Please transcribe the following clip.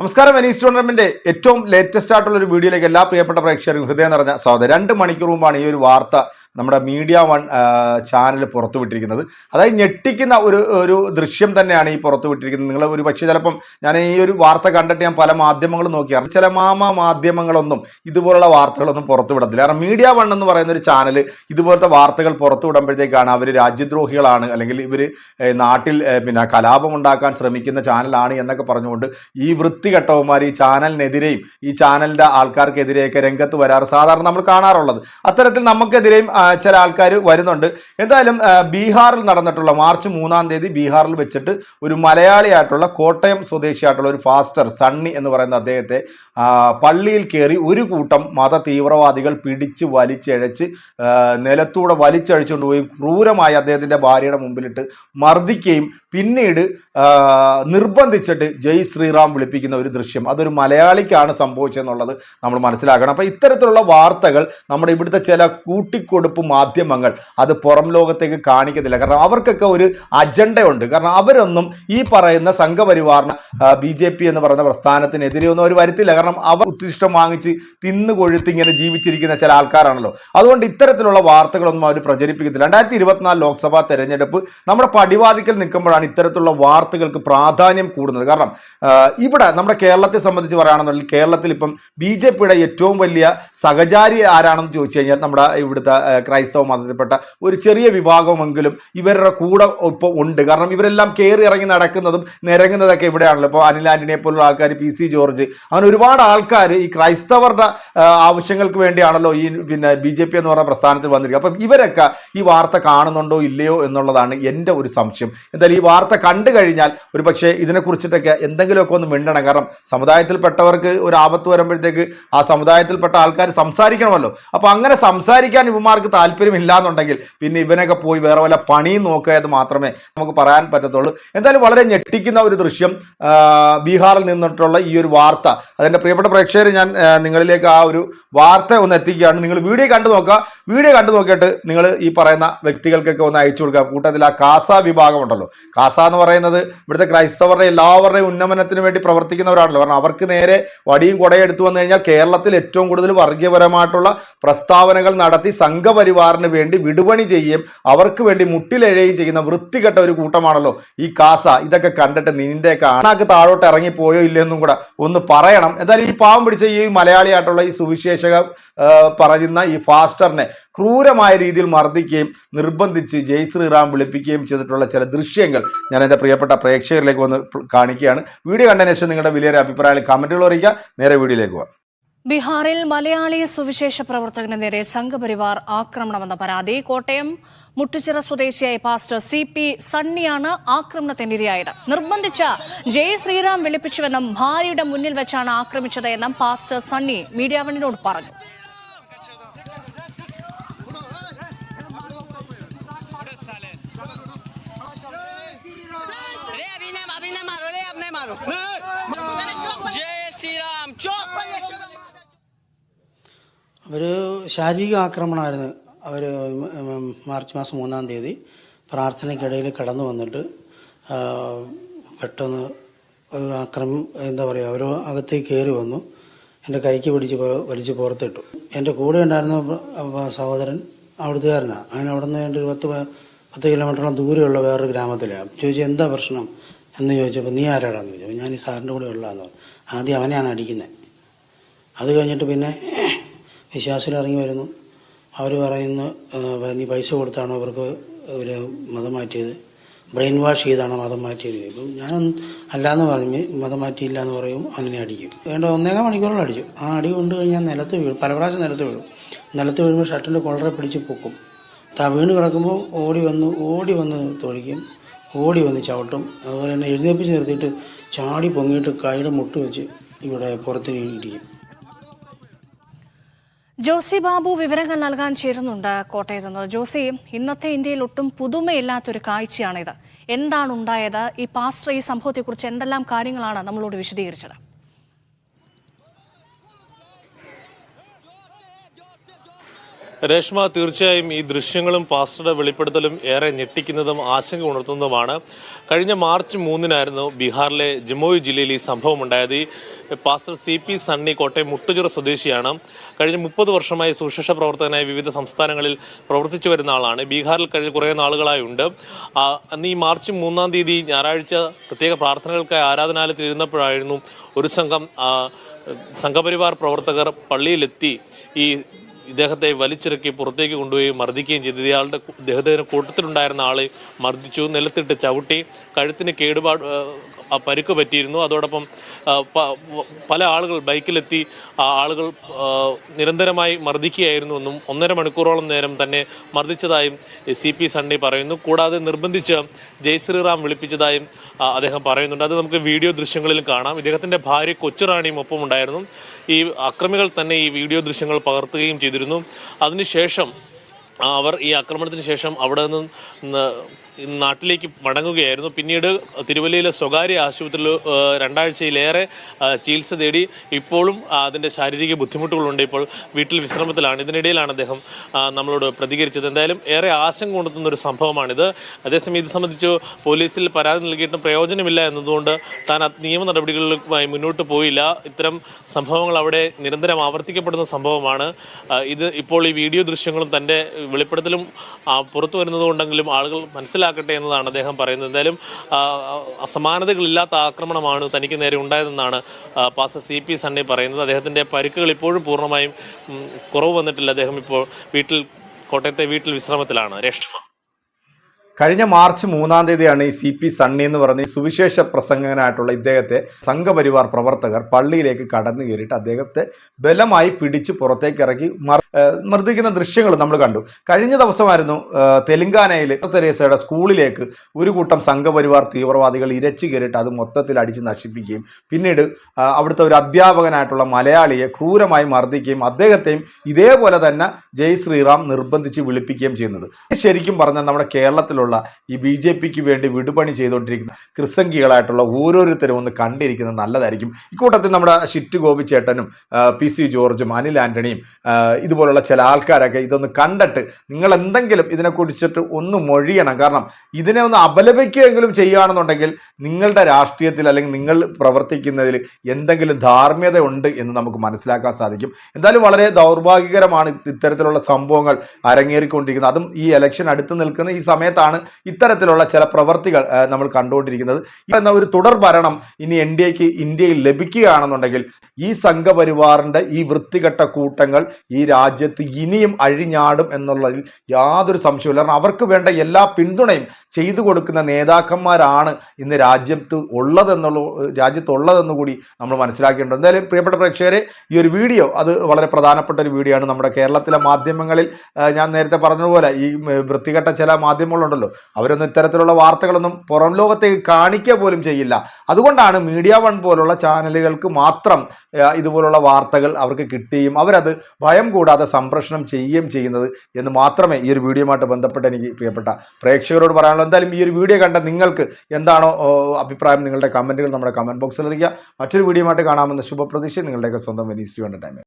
നമസ്കാരം Venice tournament ഏറ്റവും latest ആയിട്ടുള്ള ഒരു വീഡിയോയിലേക്ക് എല്ലാ പ്രിയപ്പെട്ട പ്രേക്ഷകർക്കും ഹൃദയം നിറഞ്ഞ സ്വാഗതം. രണ്ട് മണിക്കൂർ മുമ്പാണ് ഈ ഒരു വാർത്ത നമ്മുടെ മീഡിയ വൺ ചാനൽ പുറത്തുവിട്ടിരിക്കുന്നത്. അതായത് ഞെട്ടിക്കുന്ന ഒരു ഒരു ദൃശ്യം തന്നെയാണ് ഈ പുറത്തുവിട്ടിരിക്കുന്നത്. നിങ്ങൾ ഒരു പക്ഷേ ചിലപ്പം ഞാൻ ഈ ഒരു വാർത്ത കണ്ടിട്ട് ഞാൻ പല മാധ്യമങ്ങളും നോക്കിയാണ് ചില മാമ മാധ്യമങ്ങളൊന്നും ഇതുപോലുള്ള വാർത്തകളൊന്നും പുറത്തുവിടത്തില്ല. കാരണം മീഡിയ വൺ എന്ന് പറയുന്ന ഒരു ചാനൽ ഇതുപോലത്തെ വാർത്തകൾ പുറത്തുവിടുമ്പോഴത്തേക്കാണ് അവർ രാജ്യദ്രോഹികളാണ് അല്ലെങ്കിൽ ഇവർ നാട്ടിൽ പിന്നെ കലാപം ഉണ്ടാക്കാൻ ശ്രമിക്കുന്ന ചാനലാണ് എന്നൊക്കെ പറഞ്ഞുകൊണ്ട് ഈ വൃത്തികെട്ടവന്മാർ ഈ ചാനലിനെതിരെയും ഈ ചാനലിന്റെ ആൾക്കാർക്കെതിരെയൊക്കെ രംഗത്ത് വരാറ് സാധാരണ നമ്മൾ കാണാറുള്ളത്. അത്തരത്തിൽ നമുക്കെതിരെയും ചില ആൾക്കാർ വരുന്നുണ്ട്. എന്തായാലും ബീഹാറിൽ നടന്നിട്ടുള്ള മാർച്ച് മൂന്നാം തീയതി ബീഹാറിൽ വെച്ചിട്ട് ഒരു മലയാളിയായിട്ടുള്ള കോട്ടയം സ്വദേശിയായിട്ടുള്ള ഒരു ഫാസ്റ്റർ സണ്ണി എന്ന് പറയുന്ന അദ്ദേഹത്തെ പള്ളിയിൽ കയറി ഒരു കൂട്ടം മത തീവ്രവാദികൾ പിടിച്ച് വലിച്ചഴച്ച് നിലത്തൂടെ വലിച്ചഴിച്ചുകൊണ്ട് പോയി ക്രൂരമായി അദ്ദേഹത്തിന്റെ ഭാര്യയുടെ മുമ്പിലിട്ട് മർദ്ദിക്കുകയും പിന്നീട് നിർബന്ധിച്ചിട്ട് ജയ് ശ്രീറാം വിളിപ്പിക്കുന്ന ഒരു ദൃശ്യം. അതൊരു മലയാളിക്കാണ് സംഭവിച്ചതെന്നുള്ളത് നമ്മൾ മനസ്സിലാക്കണം. അപ്പോൾ ഇത്തരത്തിലുള്ള വാർത്തകൾ നമ്മുടെ ഇവിടുത്തെ ചില കൂട്ടിക്കൊടുപ്പ് മാധ്യമങ്ങൾ അത് പുറം ലോകത്തേക്ക് കാണിക്കത്തില്ല കാരണം അവർക്കൊക്കെ ഒരു അജണ്ടയുണ്ട്. കാരണം അവരൊന്നും ഈ പറയുന്ന സംഘപരിവാറിന് ബി ജെ പി എന്ന് പറയുന്ന പ്രസ്ഥാനത്തിനെതിരെ ഒന്നും അവർ വരുത്തില്ല. കാരണം അവർ ഉത്തിഷ്ടം വാങ്ങിച്ച് തിന്നു കൊഴുത്ത് ഇങ്ങനെ ജീവിച്ചിരിക്കുന്ന ചില ആൾക്കാരാണല്ലോ. അതുകൊണ്ട് ഇത്തരത്തിലുള്ള വാർത്തകളൊന്നും അവർ പ്രചരിപ്പിക്കത്തില്ല. രണ്ടായിരത്തി ഇരുപത്തിനാല് ലോക്സഭാ തെരഞ്ഞെടുപ്പ് നമ്മുടെ പടിവാതിക്കൽ നിൽക്കുമ്പോഴാണ് ഇത്തരത്തിലുള്ള വാർത്തകൾക്ക് പ്രാധാന്യം കൂടുന്നത്. കാരണം ഇവിടെ നമ്മുടെ കേരളത്തെ സംബന്ധിച്ച് പറയുകയാണെന്നുണ്ടെങ്കിൽ കേരളത്തിൽ ഇപ്പം ബി ജെ പിയുടെ ഏറ്റവും വലിയ സഹചാരി ആരാണെന്ന് ചോദിച്ചു കഴിഞ്ഞാൽ നമ്മുടെ ഇവിടുത്തെ ക്രൈസ്തവ മതത്തിൽപ്പെട്ട ഒരു ചെറിയ വിഭാഗമെങ്കിലും ഇവരുടെ കൂടെ ഇപ്പോൾ ഉണ്ട്. കാരണം ഇവരെല്ലാം കയറി ഇറങ്ങി നടക്കുന്നതും നിരങ്ങുന്നതൊക്കെ ഇവിടെയാണല്ലോ. ഇപ്പോൾ അനിൽ ആന്റണിയെ പോലുള്ള ആൾക്കാർ പി സി ജോർജ് അങ്ങനെ ഒരുപാട് ആൾക്കാർ ഈ ക്രൈസ്തവരുടെ ആവശ്യങ്ങൾക്ക് വേണ്ടിയാണല്ലോ ഈ പിന്നെ ബി ജെ പി എന്ന് പറഞ്ഞ പ്രസ്ഥാനത്തിൽ വന്നിരിക്കുക അപ്പം ഇവരൊക്കെ ഈ വാർത്ത കാണുന്നുണ്ടോ ഇല്ലയോ എന്നുള്ളതാണ് എന്റെ ഒരു സംശയം. എന്തായാലും ഈ വാർത്ത കണ്ടു കഴിഞ്ഞാൽ ഒരു പക്ഷേ ഇതിനെക്കുറിച്ചിട്ടൊക്കെ എന്തെങ്കിലുമൊക്കെ ഒന്ന് മിണ്ടണം. കാരണം സമുദായത്തിൽപ്പെട്ടവർക്ക് ഒരു ആപത്ത് വരുമ്പോഴത്തേക്ക് ആ സമുദായത്തിൽപ്പെട്ട ആൾക്കാർ സംസാരിക്കണമല്ലോ. അപ്പോൾ അങ്ങനെ സംസാരിക്കാൻ ഇവന്മാർക്ക് താല്പര്യമില്ല എന്നുണ്ടെങ്കിൽ പിന്നെ ഇവനൊക്കെ പോയി വേറെ വല്ല പണിയും നോക്കുക മാത്രമേ നമുക്ക് പറയാൻ പറ്റത്തുള്ളൂ. എന്തായാലും വളരെ ഞെട്ടിക്കുന്ന ഒരു ദൃശ്യം ബീഹാറിൽ നിന്നിട്ടുള്ള ഈ ഒരു വാർത്ത. അതിന്റെ പ്രിയപ്പെട്ട പ്രേക്ഷകർ ഞാൻ നിങ്ങളിലേക്ക് ആ ഒരു വാർത്ത ഒന്ന് എത്തിക്കുകയാണ്. നിങ്ങൾ വീഡിയോ കണ്ടു നോക്കുക. വീഡിയോ കണ്ടു നോക്കിയിട്ട് നിങ്ങൾ ഈ പറയുന്ന വ്യക്തികൾക്കൊക്കെ ഒന്ന് അയച്ചു കൊടുക്കുക. കൂട്ടത്തിൽ ആ കാസ വിഭാഗമുണ്ടല്ലോ കാസ എന്ന് പറയുന്നത് ഇവിടുത്തെ ക്രൈസ്തവരുടെ എല്ലാവരുടെയും ഉന്നമനത്തിന് വേണ്ടി പ്രവർത്തിക്കുന്നവരാണല്ലോ. കാരണം അവർക്ക് നേരെ വടിയും കുടയും എടുത്തു വന്നു കഴിഞ്ഞാൽ കേരളത്തിൽ ഏറ്റവും കൂടുതൽ വർഗീയപരമായിട്ടുള്ള പ്രസ്താവനകൾ നടത്തി സംഘപരിവാറിന് വേണ്ടി വിടുപണി ചെയ്യുകയും അവർക്ക് വേണ്ടി മുട്ടിലെഴുകയും ചെയ്യുന്ന വൃത്തികെട്ട ഒരു കൂട്ടമാണല്ലോ ഈ കാസ. ഇതൊക്കെ കണ്ടിട്ട് നിന്റെ കാണാക്ക് താഴോട്ട് ഇറങ്ങി പോയോ ഇല്ലെന്നും കൂടെ ഒന്ന് പറയണം. എന്തായാലും ഈ പാവം പിടിച്ച ഈ മലയാളിയായിട്ടുള്ള ഈ സുവിശേഷക പറയുന്ന ഈ ഫാസ്റ്ററിനെ ക്രൂരമായ രീതിയിൽ മർദ്ദിക്കുകയും നിർബന്ധിച്ച് ജയ് ശ്രീറാം വിളിപ്പിക്കുകയും ചെയ്തിട്ടുള്ള ചില ദൃശ്യങ്ങൾ ഞാൻ എന്റെ പ്രിയപ്പെട്ട പ്രേക്ഷകരിലേക്ക് വന്ന് കാണിക്കുകയാണ്. വീഡിയോ കണ്ടതിന് ശേഷം നിങ്ങളുടെ വലിയൊരു അഭിപ്രായങ്ങൾ കമന്റുകൾ അറിയിക്കുക. നേരെ വീഡിയോയിലേക്ക് പോകാം. ബീഹാറിൽ മലയാളി സുവിശേഷ പ്രവർത്തകന് നേരെ സംഘപരിവാർ ആക്രമണമെന്ന പരാതി. കോട്ടയം മുട്ടുചിറ സ്വദേശിയായ പാസ്റ്റർ സി പി സണ്ണിയാണ് ആക്രമണത്തിനിരയായത്. നിർബന്ധിച്ച ജയ് ശ്രീറാം വിളിപ്പിച്ചുവെന്നും ഭാര്യയുടെ മുന്നിൽ വെച്ചാണ് ആക്രമിച്ചത് എന്നും പാസ്റ്റർ സണ്ണി മീഡിയാവണിനോട് പറഞ്ഞു. അവർ ശാരീരിക ആക്രമണമായിരുന്നു. അവർ മാർച്ച് മാസം മൂന്നാം തീയതി പ്രാർത്ഥനയ്ക്കിടയിൽ കടന്നു വന്നിട്ട് പെട്ടെന്ന് ഒരു ആക്രമം എന്താ പറയുക അവർ അകത്തേക്ക് കയറി വന്നു. എന്റെ കൈക്ക് പിടിച്ച് വലിച്ചു പുറത്തിട്ടു. എന്റെ കൂടെ ഉണ്ടായിരുന്ന സഹോദരൻ അവിടുത്തുകാരനാണ് അങ്ങനെ അവിടെ നിന്ന് ഒരു പത്ത് പത്ത് കിലോമീറ്ററോളം ദൂരെയുള്ള വേറൊരു ഗ്രാമത്തിലാണ് ചോദിച്ചു എന്താ പ്രശ്നം? എന്ന് ചോദിച്ചപ്പോൾ നീ ആരാടാന്ന് ചോദിച്ചു. ഞാൻ ഈ സാറിന്റെ കൂടെ ഉള്ളതാന്ന് പറഞ്ഞു. ആദ്യം അവനെയാണ് അടിക്കുന്നത് അത് കഴിഞ്ഞിട്ട് പിന്നെ വിശ്വാസികൾ ഇറങ്ങി വരുന്നു അവർ പറയുന്നു "ആ, നീ പൈസ കൊടുത്താണോ ഇവർക്ക് ഒരു മതം മാറ്റിയത്? ബ്രെയിൻ വാഷ് ചെയ്താണ് മതം മാറ്റിയത്? ഇപ്പം ഞാൻ അല്ലാന്ന് പറഞ്ഞു മതം മാറ്റിയില്ല എന്ന് പറയും അങ്ങനെ അടിക്കും. വേണ്ട ഒന്നേകാൽ മണിക്കൂറോളം അടിച്ചു. ആ അടി കൊണ്ട് കഴിഞ്ഞാൽ നിലത്ത് വീഴും. പല പ്രാവശ്യം നിലത്ത് വീഴും. നിലത്ത് വീഴുമ്പോൾ ഷർട്ടിന്റെ കൊളറെ പിടിച്ച് പൊക്കും. താ വീണ് കിടക്കുമ്പോൾ ഓടി വന്ന് ഓടി വന്ന് തൊഴിക്കും ഓടി വന്ന് ചവിട്ടും. അതുപോലെ തന്നെ എഴുന്നേപ്പിച്ച് നിർത്തിയിട്ട് ചാടി പൊങ്ങിയിട്ട് കൈയുടെ മുട്ട് വെച്ച് ഇവിടെ പുറത്ത് ഇടിക്കും. ജോസി ബാബു വിവരങ്ങൾ നൽകാൻ ചേരുന്നുണ്ട് കോട്ടയത്ത് നിന്ന്. ജോസി ഇന്നത്തെ ഇന്ത്യയിൽ ഒട്ടും പുതുമയില്ലാത്തൊരു കാഴ്ചയാണിത്. എന്താണ് ഉണ്ടായത് ഈ പാസ്റ്റർ ഈ സംഭവത്തെക്കുറിച്ച് എന്തെല്ലാം കാര്യങ്ങളാണ് നമ്മളോട് വിശദീകരിച്ചത്? രേഷ്മ തീർച്ചയായും ഈ ദൃശ്യങ്ങളും പാസ്റ്ററുടെ വെളിപ്പെടുത്തലും ഏറെ ഞെട്ടിക്കുന്നതും ആശങ്ക ഉണർത്തുന്നതുമാണ്. കഴിഞ്ഞ മാർച്ച് മൂന്നിനായിരുന്നു ബീഹാറിലെ ജമ്മു ജില്ലയിൽ ഈ സംഭവം ഉണ്ടായത് pastor C P Sunny Kottayam Muttuchira സ്വദേശിയാണ്. കഴിഞ്ഞ മുപ്പത് വർഷമായി സുശേഷ പ്രവർത്തകനായി വിവിധ സംസ്ഥാനങ്ങളിൽ പ്രവർത്തിച്ചു വരുന്ന ആളാണ്. ബീഹാറിൽ കഴിഞ്ഞ കുറേ നാളുകളായി ഉണ്ട്. അന്ന് ഈ മാർച്ച് മൂന്നാം തീയതി ഞായറാഴ്ച പ്രത്യേക പ്രാർത്ഥനകൾക്കായി ആരാധനാലയത്തിൽ ഇരുന്നപ്പോഴായിരുന്നു ഒരു സംഘം സംഘപരിവാർ പ്രവർത്തകർ പള്ളിയിലെത്തി ഈ ഇദ്ദേഹത്തെ വലിച്ചിറക്കി പുറത്തേക്ക് കൊണ്ടുപോയി മർദ്ദിക്കുകയും ചെയ്തു. ഇയാളുടെ ഇദ്ദേഹത്തിന് കൂട്ടത്തിലുണ്ടായിരുന്ന ആളെ മർദ്ദിച്ചു നിലത്തിട്ട് ചവിട്ടി കഴുത്തിന് കേടുപാട് പരിക്ക് പറ്റിയിരുന്നു. അതോടൊപ്പം പല ആളുകൾ ബൈക്കിലെത്തി ആളുകൾ നിരന്തരമായി മർദ്ദിക്കുകയായിരുന്നു എന്നും ഒന്നര മണിക്കൂറോളം നേരം തന്നെ മർദ്ദിച്ചതായും സി പി സണ്ണി പറയുന്നു. കൂടാതെ നിർബന്ധിച്ച് ജയ് ശ്രീറാം വിളിപ്പിച്ചതായും അദ്ദേഹം പറയുന്നുണ്ട്. അത് നമുക്ക് വീഡിയോ ദൃശ്യങ്ങളിൽ കാണാം. ഇദ്ദേഹത്തിന്റെ ഭാര്യ കൊച്ചുറാണിയും ഒപ്പം ഉണ്ടായിരുന്നു ഈ അക്രമികൾ തന്നെ ഈ വീഡിയോ ദൃശ്യങ്ങൾ പകർത്തുകയും ചെയ്തിരുന്നു. അതിനുശേഷം അവർ ഈ ആക്രമണത്തിന് ശേഷം അവിടെ നിന്ന് നാട്ടിലേക്ക് മടങ്ങുകയായിരുന്നു. പിന്നീട് തിരുവല്ലയിലെ സ്വകാര്യ ആശുപത്രിയിൽ രണ്ടാഴ്ചയിലേറെ ചികിത്സ തേടി ഇപ്പോഴും അതിന്റെ ശാരീരിക ബുദ്ധിമുട്ടുകളുണ്ട് ഇപ്പോൾ. വീട്ടിൽ വിശ്രമത്തിലാണ്. ഇതിനിടയിലാണ് അദ്ദേഹം നമ്മളോട് പ്രതികരിച്ചത്. എന്തായാലും ഏറെ ആശങ്ക കൊണ്ടെത്തുന്ന ഒരു സംഭവമാണിത്. അതേസമയം ഇത് സംബന്ധിച്ച് പോലീസിൽ പരാതി നൽകിയിട്ടും പ്രയോജനമില്ല എന്നതുകൊണ്ട് താൻ നിയമ നടപടികളുമായി മുന്നോട്ട് പോയില്ല. ഇത്തരം സംഭവങ്ങൾ അവിടെ നിരന്തരം ആവർത്തിക്കപ്പെടുന്ന സംഭവമാണ്. ഇത് ഇപ്പോൾ ഈ വീഡിയോ ദൃശ്യങ്ങളും തന്റെ വെളിപ്പെടുത്തലും പുറത്തു വരുന്നതുകൊണ്ടെങ്കിലും ആളുകൾ മനസ്സിലാക്കട്ടെ എന്നതാണ് അദ്ദേഹം പറയുന്നത്. എന്തായാലും അസമാനതകളില്ലാത്ത ആക്രമണമാണ് തനിക്ക് നേരെ ഉണ്ടായതെന്നാണ് പാസ സി പി സണ്ണി പറയുന്നത്. അദ്ദേഹത്തിന്റെ പരിക്കുകൾ ഇപ്പോഴും പൂർണമായും കുറവ് വന്നിട്ടില്ല. അദ്ദേഹം ഇപ്പോൾ വീട്ടിൽ കോട്ടയത്തെ വീട്ടിൽ വിശ്രമത്തിലാണ്. രേഷ്മ. കഴിഞ്ഞ മാർച്ച് മൂന്നാം തീയതിയാണ് ഈ സി പി സണ്ണി എന്ന് പറഞ്ഞ സുവിശേഷ പ്രസംഗകനായിട്ടുള്ള ഇദ്ദേഹത്തെ സംഘപരിവാർ പ്രവർത്തകർ പള്ളിയിലേക്ക് കടന്നു കയറിയിട്ട് അദ്ദേഹത്തെ ബലമായി പിടിച്ച് പുറത്തേക്ക് ഇറക്കി മർദ്ദിക്കുന്ന ദൃശ്യങ്ങൾ നമ്മൾ കണ്ടു. കഴിഞ്ഞ ദിവസമായിരുന്നു തെലങ്കാനയിൽ തെരേസയുടെ സ്കൂളിലേക്ക് ഒരു കൂട്ടം സംഘപരിവാർ തീവ്രവാദികൾ ഇരച്ചു കയറിയിട്ട് അത് മൊത്തത്തിൽ അടിച്ച് നശിപ്പിക്കുകയും പിന്നീട് അവിടുത്തെ ഒരു അധ്യാപകനായിട്ടുള്ള മലയാളിയെ ക്രൂരമായി മർദ്ദിക്കുകയും അദ്ദേഹത്തെയും ഇതേപോലെ തന്നെ ജയ് ശ്രീറാം നിർബന്ധിച്ച് വിളിപ്പിക്കുകയും ചെയ്യുന്നത്. ശരിക്കും പറഞ്ഞാൽ നമ്മുടെ കേരളത്തിലുള്ള ഈ ബി ജെ പിക്ക് വേണ്ടി വിടുപണി ചെയ്തുകൊണ്ടിരിക്കുന്ന ക്രിസംഗികളായിട്ടുള്ള ഓരോരുത്തരും ഒന്ന് കണ്ടിരിക്കുന്നത് നല്ലതായിരിക്കും. ഇക്കൂട്ടത്തിൽ നമ്മുടെ ഷിറ്റ് ഗോപിച്ചേട്ടനും ചേട്ടനും പി സി ജോർജും അനിൽ ആന്റണിയും ഇതുപോലുള്ള ചില ആൾക്കാരൊക്കെ ഇതൊന്ന് കണ്ടിട്ട് നിങ്ങൾ എന്തെങ്കിലും ഇതിനെ കുറിച്ചിട്ട് ഒന്ന് മൊഴിയണം. കാരണം ഇതിനെ ഒന്ന് അപലപിക്കുകയെങ്കിലും ചെയ്യുകയാണെന്നുണ്ടെങ്കിൽ നിങ്ങളുടെ രാഷ്ട്രീയത്തിൽ അല്ലെങ്കിൽ നിങ്ങൾ പ്രവർത്തിക്കുന്നതിൽ എന്തെങ്കിലും ധാർമ്മ്യത ഉണ്ട് എന്ന് നമുക്ക് മനസ്സിലാക്കാൻ സാധിക്കും. എന്തായാലും വളരെ ദൗർഭാഗ്യകരമാണ് ഇത്തരത്തിലുള്ള സംഭവങ്ങൾ അരങ്ങേറിക്കൊണ്ടിരിക്കുന്നത്. അതും ഈ ഇലക്ഷൻ അടുത്ത് നിൽക്കുന്ന ഈ സമയത്താണ് ഇത്തരത്തിലുള്ള ചില പ്രവർത്തികൾ നമ്മൾ കണ്ടുകൊണ്ടിരിക്കുന്നത്. എന്ന ഒരു തുടർ ഭരണം ഇനി എൻ ഡി എക്ക് ഇന്ത്യയിൽ ലഭിക്കുകയാണെന്നുണ്ടെങ്കിൽ ഈ സംഘപരിവാറിന്റെ ഈ വൃത്തികെട്ട കൂട്ടങ്ങൾ ഈ രാജ്യത്ത് ഇനിയും അഴിഞ്ഞാടും എന്നുള്ളതിൽ യാതൊരു സംശയമില്ല കാരണം അവർക്ക് വേണ്ട എല്ലാ പിന്തുണയും ചെയ്തു കൊടുക്കുന്ന നേതാക്കന്മാരാണ് ഇന്ന് രാജ്യത്ത് ഉള്ളതെന്നുള്ള രാജ്യത്തുള്ളതെന്ന് കൂടി നമ്മൾ മനസ്സിലാക്കേണ്ടത് എന്തായാലും പ്രിയപ്പെട്ട പ്രേക്ഷകരെ ഈ ഒരു വീഡിയോ അത് വളരെ പ്രധാനപ്പെട്ട ഒരു വീഡിയോ ആണ് നമ്മുടെ കേരളത്തിലെ മാധ്യമങ്ങളിൽ. ഞാൻ നേരത്തെ പറഞ്ഞതുപോലെ ഈ വൃത്തികെട്ട ചില മാധ്യമങ്ങളുണ്ടല്ലോ അവരൊന്നും ഇത്തരത്തിലുള്ള വാർത്തകളൊന്നും പുറം ലോകത്തേക്ക് കാണിക്കുക പോലും ചെയ്യില്ല. അതുകൊണ്ടാണ് മീഡിയ വൺ പോലുള്ള ചാനലുകൾക്ക് മാത്രം ഇതുപോലുള്ള വാർത്തകൾ അവർക്ക് കിട്ടുകയും അവരത് ഭയം കൂടാതെ സംപ്രേഷണം ചെയ്യുകയും ചെയ്യുന്നത് എന്ന് മാത്രമേ ഈ ഒരു വീഡിയോയുമായിട്ട് ബന്ധപ്പെട്ട് എനിക്ക് പ്രിയപ്പെട്ട പ്രേക്ഷകരോട് പറയാനുള്ളൂ. എന്തായാലും ഈ ഒരു വീഡിയോ കണ്ട നിങ്ങൾക്ക് എന്താണോ അഭിപ്രായം നിങ്ങളുടെ കമന്റുകൾ നമ്മുടെ കമന്റ് ബോക്സിൽ അറിയിക്കുക. മറ്റൊരു വീഡിയോയുമായിട്ട് കാണാമെന്ന ശുഭപ്രതീക്ഷ നിങ്ങളുടെയൊക്കെ സ്വന്തം വെനീസ് ടൈം